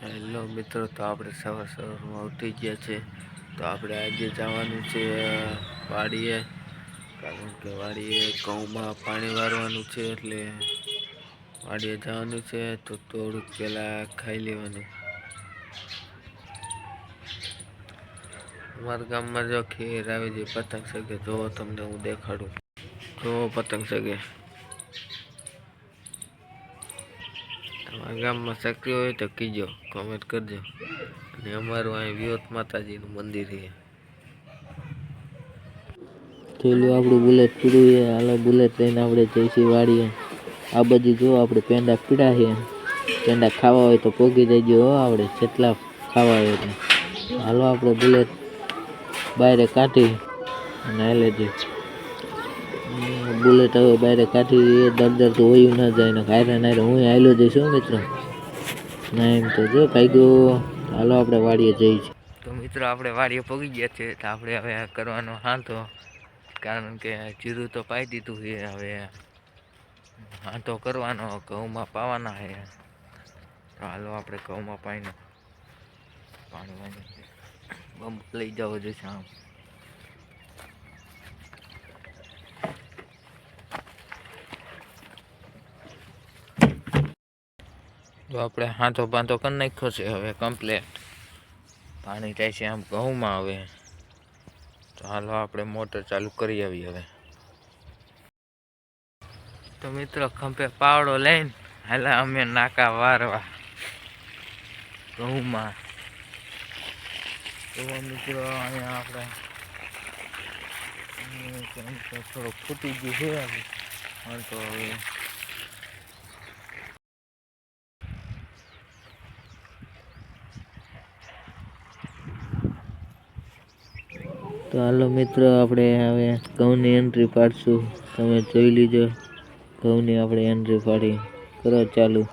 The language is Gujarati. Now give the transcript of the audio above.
હેલો મિત્રો, તો આપણે સવાર સવારમાં ઉઠી ગયા છે. તો આપણે આજે જવાનું છે વાડીએ. કારણ કે વાડીએ ઘઉંમાં પાણી વારવાનું છે એટલે વાડીએ જવાનું છે, તો થોડુંક પહેલાં ખાઈ લેવાનું. અમારા ગામમાં જો ખેર આવી જે પતંગ સગે જોવો તમને હું દેખાડું. જો પતંગ સગે ગામમાં શક્તિ હોય તો કીજો કોમેન્ટ કરજો. અને અમારું અહીં વિયોત માતાજીનું મંદિર છે. થેલું આપણું બુલેટ પીડું છે. હાલો બુલેટ લઈને આપણે જઈશું વાડીએ. આ બધી જો આપણે પેંડા પીડા છે. પેંડા ખાવા હોય તો પોગી જઈજો હો આપણે, જેટલા ખાવા હોય હાલો આપણે બુલેટ બહાર કાઢી અને હાલે જઈ બુલેટ હવે બહાર કાઢી એ દર દર તો હોયું ના જાય ને હારે નાયરે હું આવેલો જઈશ હું મિત્રો. ના, એમ તો જો કાયદો હાલો આપણે વાડીએ જઈ છે તો મિત્રો આપણે વાડીએ પગી ગયા છે તો આપણે હવે કરવાનો હાંતો કારણ કે જીરું તો પાઈ દીધું છે, હવે હાંતો કરવાનો, ઘઉંમાં પાવાના છે. તો હાલો આપણે ઘઉંમાં પાઈને પાણી વાણી બમ્પ લઈ જવો જોઈશે આમ. તો આપણે હાથો બાંધો કરી નાખ્યો છે હવે કમ્પ્લેટ પાણી જાય છે આમ ઘઉંમાં હવે. તો હાલો આપણે મોટર ચાલુ કરી આવી હવે. તો મિત્રો ખંભે પાવડો લઈને હાલા અમે નાકા વારવા ઘઉંમાં. તો મિત્રો અહીંયા આપણે થોડુંક ફૂટી ગયું છે. તો હવે તો હાલો મિત્રો, આપણે હવે ઘઉંની એન્ટ્રી પાડશું. તમે જોઈ લીજો. ઘઉંની આપણે એન્ટ્રી પાડી. કરો ચાલુ.